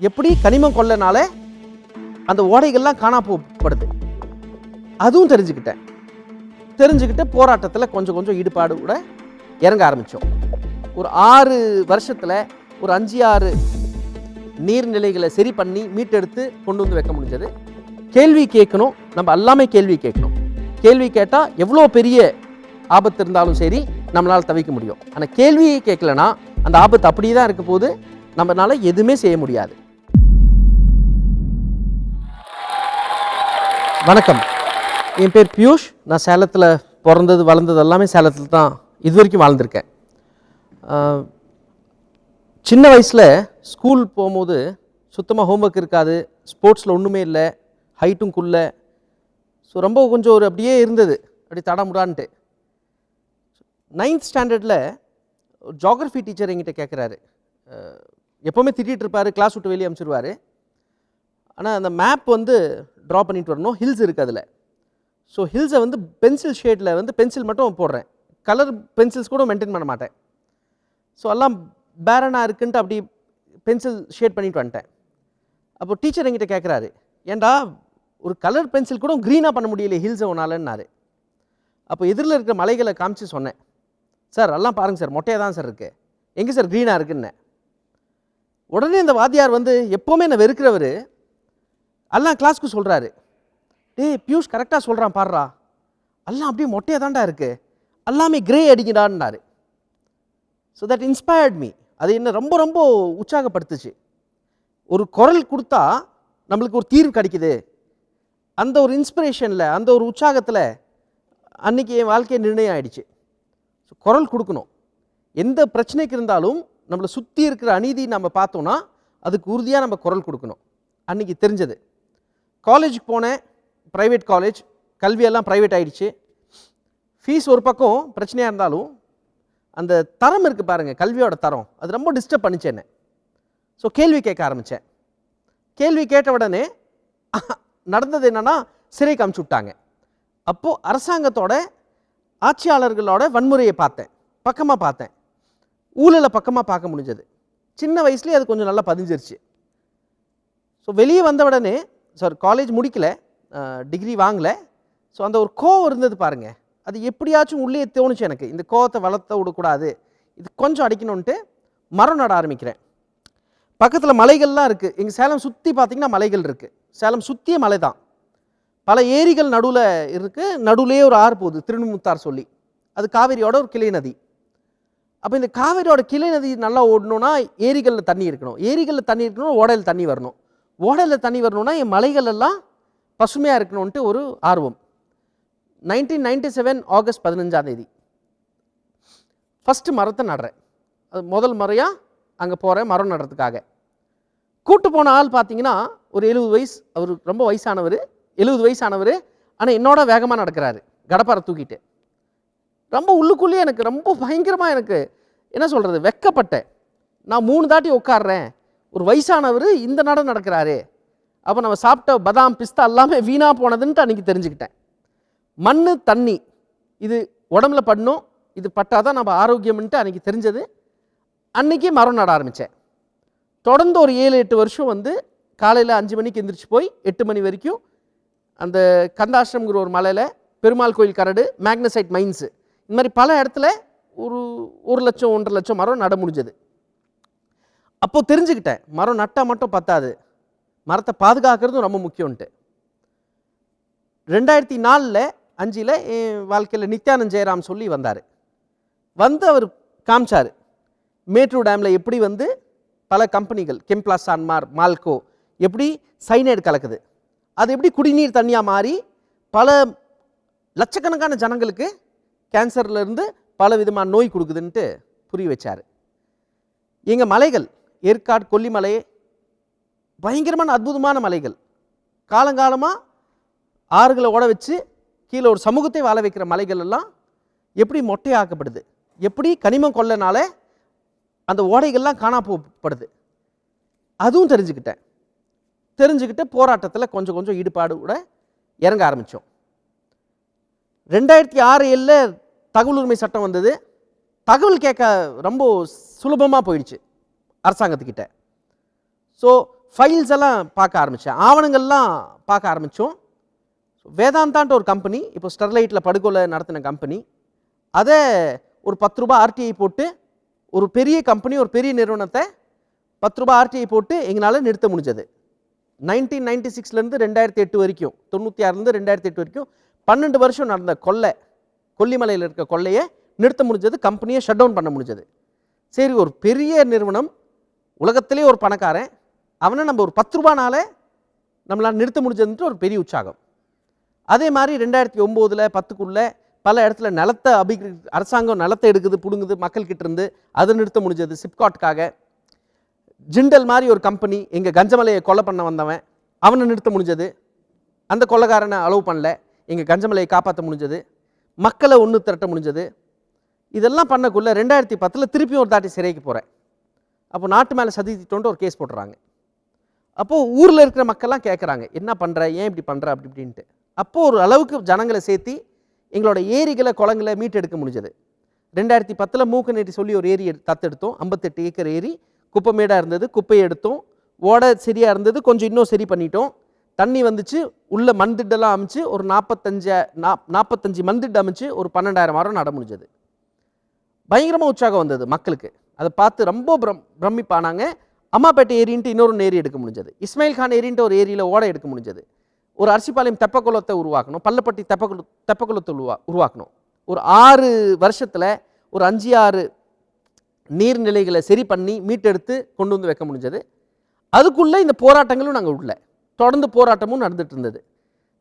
எப்படி கனிமம் கொள்ளனால அந்த ஓடைகள்லாம் காணா போப்படுது அதுவும் தெரிஞ்சுக்கிட்டேன். தெரிஞ்சுக்கிட்டு போராட்டத்தில் கொஞ்சம் கொஞ்சம் ஈடுபாடு கூட இறங்க ஆரம்பித்தோம் ஒரு ஆறு வருஷத்தில் ஒரு அஞ்சு ஆறு நீர்நிலைகளை சரி பண்ணி மீட்டெடுத்து கொண்டு வந்து வைக்க முடிஞ்சது. கேள்வி கேட்கணும். நம்ம எல்லாமே கேள்வி கேட்கணும். கேள்வி கேட்டால் எவ்வளோ பெரிய ஆபத்து இருந்தாலும் சரி நம்மளால் தவிக்க முடியும். ஆனால் கேள்வியை கேட்கலனா அந்த ஆபத்து அப்படியே தான் இருக்க போது நம்மளால எதுவுமே செய்ய முடியாது. வணக்கம். என் பேர் பியூஷ். நான் சேலத்தில் பிறந்தது வளர்ந்தது எல்லாமே சேலத்தில் தான் இது வரைக்கும் வாழ்ந்திருக்கேன். சின்ன வயசில் ஸ்கூல் போகும்போது சுத்தமாக ஹோம்ஒர்க் இருக்காது ஸ்போர்ட்ஸில் ஒன்றுமே இல்லை ஹைட்டும் குள்ள. ஸோ ரொம்ப கொஞ்சம் ஒரு அப்படியே இருந்தது. அப்படி தடமுடான்ட்டு. நைன்த் ஸ்டாண்டர்டில் ஜாகிரஃபி டீச்சர் என்கிட்ட கேட்குறாரு எப்போவுமே திட்டிகிட்டு இருப்பார் கிளாஸ் விட்டு வெளியே அனுப்பிச்சிருவாரு. ஆனால் அந்த மேப் வந்து ட்ரா பண்ணிட்டு வரணும். ஹில்ஸ் இருக்குது அதில். ஸோ ஹில்ஸை வந்து பென்சில் ஷேடில் வந்து பென்சில் மட்டும் போடுறேன். கலர் பென்சில்ஸ் கூட மெயின்டைன் பண்ண மாட்டேன். ஸோ எல்லாம் பேரனாக இருக்குன்ட்டு அப்படி பென்சில் ஷேட் பண்ணிட்டு வந்துட்டேன். அப்போ டீச்சர் என்கிட்ட கேட்குறாரு ஏன்டா ஒரு கலர் பென்சில் கூட க்ரீனாக பண்ண முடியல ஹில்ஸை ஒன்னாலன்னாரு அப்போ எதிரில் இருக்கிற மலைகளை காமிச்சு சொன்னேன். சார் எல்லாம் பாருங்கள் சார் மொட்டையாக தான் சார் இருக்குது எங்கே சார் க்ரீனாக இருக்குன்னு. உடனே இந்த வாத்தியார் வந்து எப்போவுமே என்னை வெறுக்கிறவர் எல்லாம் கிளாஸ்க்கு சொல்கிறாரு டேய் பியூஷ் கரெக்டாக சொல்கிறான் பாடுறா எல்லாம் அப்படியே மொட்டையாக தாண்டா இருக்குது எல்லாமே கிரே அடிக்கிறான்னாரு. ஸோ தட் இன்ஸ்பயர்ட் மீ அது என்ன ரொம்ப ரொம்ப உற்சாகப்படுத்துச்சு. ஒரு குரல் கொடுத்தா நம்மளுக்கு ஒரு தீர்வு கிடைக்குது. அந்த ஒரு இன்ஸ்பிரேஷனில் அந்த ஒரு உற்சாகத்தில் அன்றைக்கி என் வாழ்க்கை நிர்ணயம் ஆகிடுச்சு ஸோ குரல் கொடுக்கணும். எந்த பிரச்சனைக்கு இருந்தாலும் நம்மளை சுற்றி இருக்கிற அநீதி நம்ம பார்த்தோன்னா அதுக்கு உறுதியாக நம்ம குரல் கொடுக்கணும். அன்னைக்கு தெரிஞ்சது. காலேஜுக்கு போனேன் ப்ரைவேட் காலேஜ் கல்வியெல்லாம் ப்ரைவேட் ஆகிடுச்சு ஃபீஸ் ஒரு பக்கம் பிரச்சனையாக இருந்தாலும் அந்த தரம் இருக்குது பாருங்கள் கல்வியோட தரம். அது ரொம்ப டிஸ்டர்ப் பண்ணிச்சு என்ன. ஸோ கேள்வி கேட்க ஆரம்பித்தேன் கேள்வி கேட்ட உடனே நடந்தது என்னன்னா சிறை காமிச்சு விட்டாங்க. அப்போது அரசாங்கத்தோட ஆட்சியாளர்களோட வன்முறையை பார்த்தேன். பக்கமாக பார்த்தேன். ஊழலை பக்கமாக பார்க்க முடிஞ்சது. சின்ன வயசுலேயே அது கொஞ்சம் நல்லா பதிஞ்சிருச்சு. ஸோ வெளியே வந்த உடனே சார் காலேஜ் முடிக்கலை. டிகிரி வாங்கலை. ஸோ அந்த ஒரு கோவம் இருந்தது பாருங்கள் அது எப்படியாச்சும் உள்ளே தோணுச்சு எனக்கு. இந்த கோவத்தை வளர்த்த விடக்கூடாது. இது கொஞ்சம் அடிக்கணுன்ட்டு மரம் நட ஆரம்பிக்கிறேன். பக்கத்தில் மலைகள்லாம் இருக்குது எங்கள் சேலம் சுற்றி பார்த்தீங்கன்னா மலைகள் இருக்குது சேலம் சுற்றிய மலை தான். பல ஏரிகள் நடுவில் இருக்குது நடுவுலேயே ஒரு ஆறு போகுது திருநுமுத்தார் சொல்லி. அது காவிரியோட ஒரு கிளை நதி. அப்போ இந்த காவிரியோட கிளை நதி நல்லா ஓடணும்னா ஏரிகளில் தண்ணி இருக்கணும். ஏரிகளில் தண்ணி இருக்கணும் ஓடையில் தண்ணி வரணும். ஓடலில் தண்ணி வரணும்னா என் மலைகள் எல்லாம் பசுமையாக இருக்கணும்ன்ட்டு ஒரு ஆர்வம். நைன்டீன் நைன்டி செவன் ஆகஸ்ட் பதினஞ்சாம் தேதி. ஃபஸ்ட்டு மரத்தை நடுறேன். அது முதல் முறையாக அங்கே போகிறேன் மரம் நடுறதுக்காக. கூட்டு போன ஆள் பார்த்தீங்கன்னா ஒரு எழுபது வயசு அவர் ரொம்ப வயசானவர் எழுபது வயசானவர் ஆனால் என்னோட வேகமாக நடக்கிறாரு. கடப்பாரை தூக்கிட்டு. ரொம்ப உள்ளுக்குள்ளேயே எனக்கு ரொம்ப பயங்கரமாக எனக்கு என்ன சொல்கிறது வெக்கப்பட்டேன். நான் மூணு தாட்டி உட்காடுறேன் ஒரு வயசானவர் இந்த நடனம் நடக்கிறாரு. அப்போ நம்ம சாப்பிட்ட பதாம் பிஸ்தா எல்லாமே வீணாக போனதுன்ட்டு அன்றைக்கி தெரிஞ்சுக்கிட்டேன். மண் தண்ணி இது உடம்புல பண்ணும் இது பட்டாதான் நம்ம ஆரோக்கியம்ன்ட்டு அன்றைக்கி தெரிஞ்சது. அன்றைக்கி மரம் நட ஆரம்பித்தேன் தொடர்ந்து ஒரு ஏழு எட்டு வருஷம் வந்து காலையில் அஞ்சு மணிக்கு எந்திரிச்சு போய் எட்டு மணி வரைக்கும் அந்த கந்தாசிரம்ங்கிற ஒரு மலையில் பெருமாள் கோயில் கரடு மேக்னசைட் மைன்ஸு. இந்த மாதிரி பல இடத்துல ஒரு ஒரு லட்சம் ஒன்றரை லட்சம் மரம் நட முடிஞ்சது. அப்போது தெரிஞ்சுக்கிட்டேன் மரம் நட்டால் மட்டும் பத்தாது. மரத்தை பாதுகாக்கிறதும் ரொம்ப முக்கியம்ன்ட்டு. ரெண்டாயிரத்தி நாலில் அஞ்சில் என் வாழ்க்கையில் நித்யானந்த் ஜெயராம் சொல்லி வந்தார். வந்து அவர் காமிச்சார். மேட்டூர் டேமில் எப்படி வந்து பல கம்பெனிகள் கெம்ப்ளா சான்மார் மால்கோ எப்படி சைனைடு கலக்குது. அது எப்படி குடிநீர் தண்ணியாக மாறி பல லட்சக்கணக்கான ஜனங்களுக்கு கேன்சர்லேருந்து பல விதமான நோய் கொடுக்குதுன்ட்டு புரிய வச்சார். எங்கள் மலைகள் ஏற்காடு கொல்லிமலை பயங்கரமான அற்புதமான மலைகள். காலங்காலமாக ஆறுகளை ஓட வச்சு கீழே ஒரு சமூகத்தை வாழ வைக்கிற மலைகள் எல்லாம் எப்படி மொட்டையாக்கப்படுது? எப்படி கனிமம் கொள்ளனால அந்த ஓடைகள்லாம் காணா போப்படுது அதுவும் தெரிஞ்சுக்கிட்டேன். தெரிஞ்சுக்கிட்டு போராட்டத்தில் கொஞ்சம் கொஞ்சம் ஈடுபாடு கூட இறங்க ஆரம்பித்தோம் ரெண்டாயிரத்தி ஆறு ஏழில் தகவல் உரிமை சட்டம் வந்தது. தகவல் கேட்க ரொம்ப சுலபமாக போயிடுச்சு. அரசாங்கத்துக்கிட்ட. ஸோ ஃபைல்ஸ் எல்லாம் பார்க்க ஆரம்பித்தேன் ஆவணங்கள்லாம் பார்க்க ஆரம்பித்தோம் வேதாந்தான்ட்டு ஒரு கம்பெனி இப்போ ஸ்டெர்லைட்டில் படுகொலை நடத்தின கம்பெனி அதை ஒரு பத்து ரூபா ஆர்டிஐ போட்டு ஒரு பெரிய கம்பெனி ஒரு பெரிய நிறுவனத்தை பத்து ரூபா ஆர்டிஐ போட்டு எங்களால் நிறுத்த முடிஞ்சது. நைன்டீன் நைன்டி சிக்ஸ்லேருந்து ரெண்டாயிரத்தி எட்டு வரைக்கும் தொண்ணூற்றி ஆறுலேருந்து ரெண்டாயிரத்தி எட்டு வரைக்கும் பன்னெண்டு வருஷம் நடந்த கொள்ளை கொல்லிமலையில் இருக்க கொள்ளையை நிறுத்த முடிஞ்சது கம்பெனியை ஷட் டவுன் பண்ண முடிஞ்சது. சரி ஒரு பெரிய நிறுவனம் உலகத்திலே ஒரு பணக்காரன் அவனை நம்ம ஒரு பத்து ரூபானால நம்மளால் நிறுத்த முடிஞ்சதுன்ட்டு ஒரு பெரிய உற்சாகம். அதே மாதிரி ரெண்டாயிரத்தி ஒம்போதில் பத்துக்குள்ளே பல இடத்துல நிலத்தை அபி அரசாங்கம் நிலத்தை எடுக்குது பிடுங்குது மக்கள்கிட்ட இருந்து அதை நிறுத்த முடிஞ்சது சிப்காட்காக ஜிண்டல் மாதிரி ஒரு கம்பெனி எங்கள் கஞ்சமலையை கொலை பண்ண வந்தவன் அவனை நிறுத்த முடிஞ்சது. அந்த கொள்ளைக்காரனை அலோவ் பண்ணல எங்கள் கஞ்சமலையை காப்பாற்ற முடிஞ்சது. மக்களை ஒன்று திரட்ட முடிஞ்சது. இதெல்லாம் பண்ணக்குள்ளே ரெண்டாயிரத்தி பத்தில் திருப்பியும் ஒரு தாட்டி சிறைக்கு போகிறேன் அப்போ நாட்டு மேலே சதி திட்டம்னு ஒரு கேஸ் போடுறாங்க அப்போது ஊரில் இருக்கிற மக்கள்லாம் கேட்குறாங்க என்ன பண்ணுற ஏன் இப்படி பண்ணுற அப்படி இப்படின்ட்டு. அப்போது ஒரு அளவுக்கு ஜனங்களை சேர்த்தி எங்களோட ஏரிகளை குளங்களை மீட்டெடுக்க முடிஞ்சது. ரெண்டாயிரத்தி பத்தில் மூக்கு நீட்டி சொல்லி ஒரு ஏரி தத்தெடுத்தோம். ஐம்பத்தெட்டு ஏக்கர் ஏரி. குப்பைமேடாக இருந்தது குப்பையை எடுத்தோம். ஓடை சரியாக இருந்தது கொஞ்சம் இன்னும் சரி பண்ணிட்டோம். தண்ணி வந்துச்சு உள்ள மண்திட்டெல்லாம் அமைச்சு ஒரு நாற்பத்தஞ்சு நா நாற்பத்தஞ்சு மண்திட்டு அமைச்சு ஒரு பன்னெண்டாயிரம் மரம் நட முடிஞ்சது. பயங்கரமாக உற்சாகம் வந்தது மக்களுக்கு. அதை பார்த்து ரொம்ப பிரம் பிரமிப்பானாங்க. அம்மாப்பேட்டை ஏரின்ட்டு இன்னொரு ஏரி எடுக்க முடிஞ்சது. இஸ்மாயில் கான் ஏரின்ட்டு ஒரு ஏரியில் ஓடை எடுக்க முடிஞ்சது. ஒரு அரிசிப்பாளையம் தெப்பக்குளத்தை உருவாக்கணும். பள்ளப்பட்டி தெப்பக்குள தெப்பக்குளத்தை உருவா உருவாக்கணும். ஒரு ஆறு வருஷத்தில் ஒரு அஞ்சு ஆறு நீர்நிலைகளை சரி பண்ணி மீட்டெடுத்து கொண்டு வந்து வைக்க முடிஞ்சது. அதுக்குள்ளே இந்த போராட்டங்களும் நாங்கள் உள்ள. தொடர்ந்து போராட்டமும் நடந்துட்டு இருந்தது.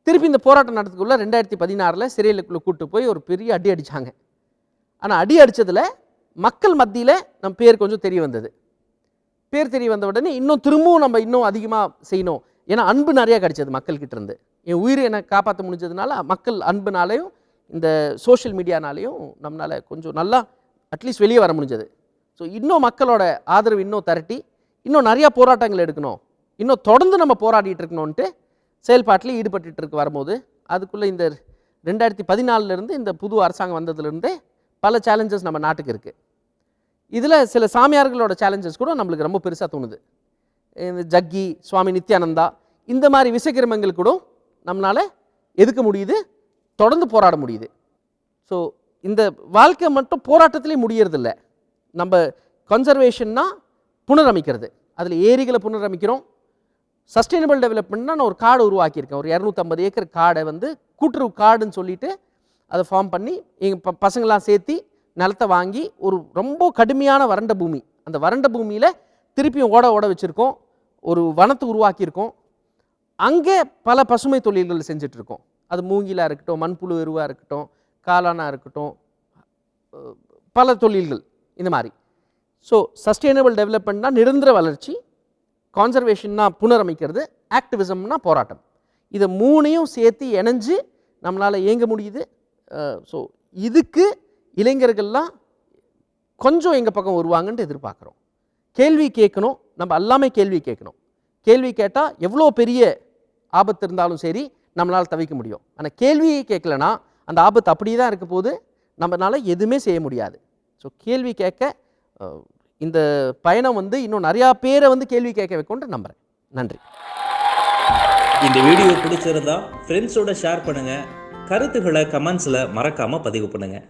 திருப்பி இந்த போராட்டம் நடத்துக்குள்ளே ரெண்டாயிரத்தி பதினாறில் சிறையிலுக்குள்ளே கூட்டு போய் ஒரு பெரிய அடி அடித்தாங்க ஆனால் அடி அடித்ததில் மக்கள் மத்தியில் நம் பேர் கொஞ்சம் தெரிய வந்தது. பேர் தெரிய வந்த உடனே இன்னும் திரும்பவும் நம்ம இன்னும் அதிகமாக செய்யணும். ஏன்னா அன்பு நிறையா கிடைச்சது மக்கள்கிட்ட இருந்து என் உயிரை என்னை காப்பாற்ற முடிஞ்சதுனால மக்கள் அன்புனாலையும் இந்த சோஷியல் மீடியானாலையும் நம்மளால் கொஞ்சம் நல்லா அட்லீஸ்ட் வெளியே வர முடிஞ்சது. ஸோ இன்னும் மக்களோட ஆதரவு இன்னும் திரட்டி இன்னும் நிறையா போராட்டங்கள் எடுக்கணும். இன்னும் தொடர்ந்து நம்ம போராடிட்டு இருக்கணும்ன்ட்டு செயல்பாட்டில் ஈடுபட்டு இருக்கு வரும்போது அதுக்குள்ளே இந்த ரெண்டாயிரத்தி பதினாலிருந்து இந்த புது அரசாங்கம் வந்ததுலேருந்தே பல சேலஞ்சஸ் நம்ம நாட்டுக்கு இருக்குது இதில் சில சாமியார்களோட சேலஞ்சஸ் கூட நம்மளுக்கு ரொம்ப பெருசாக தோணுது. இந்த ஜக்கி சுவாமி நித்யானந்தா இந்த மாதிரி விசக்கிரமங்கள் கூட நம்மளால் எதுக்க முடியுது? தொடர்ந்து போராட முடியுது. ஸோ இந்த வாழ்க்கை மட்டும் போராட்டத்திலே முடியறதில்ல. நம்ம கன்சர்வேஷன்னா புனரமைக்கிறது. அதில் ஏரிகளை புனரமைக்கிறோம். சஸ்டைனபிள் டெவலப்மெண்ட்னா நான் ஒரு காடு உருவாக்கியிருக்கேன். ஒரு இரநூத்தம்பது ஏக்கர் காடை வந்து கூட்டுறவு காடுன்னு சொல்லிட்டு அதை ஃபார்ம் பண்ணி எங்கள் ப பசங்களாம் சேர்த்தி நிலத்தை வாங்கி ஒரு ரொம்ப கடுமையான வறண்ட பூமி. அந்த வறண்ட பூமியில் திருப்பியும் ஓட ஓட வச்சுருக்கோம். ஒரு வனத்தை உருவாக்கியிருக்கோம். அங்கே பல பசுமை தொழில்கள் செஞ்சிட்ருக்கோம் அது மூங்கிலாக இருக்கட்டும் மண்புழு எருவாக இருக்கட்டும் காளானாக இருக்கட்டும் பல தொழில்கள் இந்த மாதிரி. ஸோ சஸ்டைனபிள் டெவலப்மெண்ட்னா நிரந்தர வளர்ச்சி கான்சர்வேஷன்னா புனரமைக்கிறது ஆக்டிவிசம்னா போராட்டம். இதை மூணையும் சேர்த்து இணைஞ்சு நம்மளால் இயங்க முடியுது. ஸோ இதுக்கு இளைஞர்கள்லாம் கொஞ்சம் எங்கள் பக்கம் வருவாங்கன்ட்டு எதிர்பார்க்குறோம். கேள்வி கேட்கணும். நம்ம எல்லாமே கேள்வி கேட்கணும். கேள்வி கேட்டால் எவ்வளோ பெரிய ஆபத்து இருந்தாலும் சரி நம்மளால் தவிக்க முடியும். ஆனால் கேள்வியே கேட்கலனா அந்த ஆபத்து அப்படியே தான் இருக்க போது நம்மளால் எதுவுமே செய்ய முடியாது. ஸோ கேள்வி கேட்க இந்த பயணம் வந்து இன்னும் நிறையா பேரை வந்து கேள்வி கேட்க வைக்கும்னு நம்புகிறேன் நன்றி. இந்த வீடியோ பிடிச்சிருந்தா ஃப்ரெண்ட்ஸோட ஷேர் பண்ணுங்கள் கருத்துக்களை கமெண்ட்ஸில் மறக்காமல் பதிவு பண்ணுங்கள்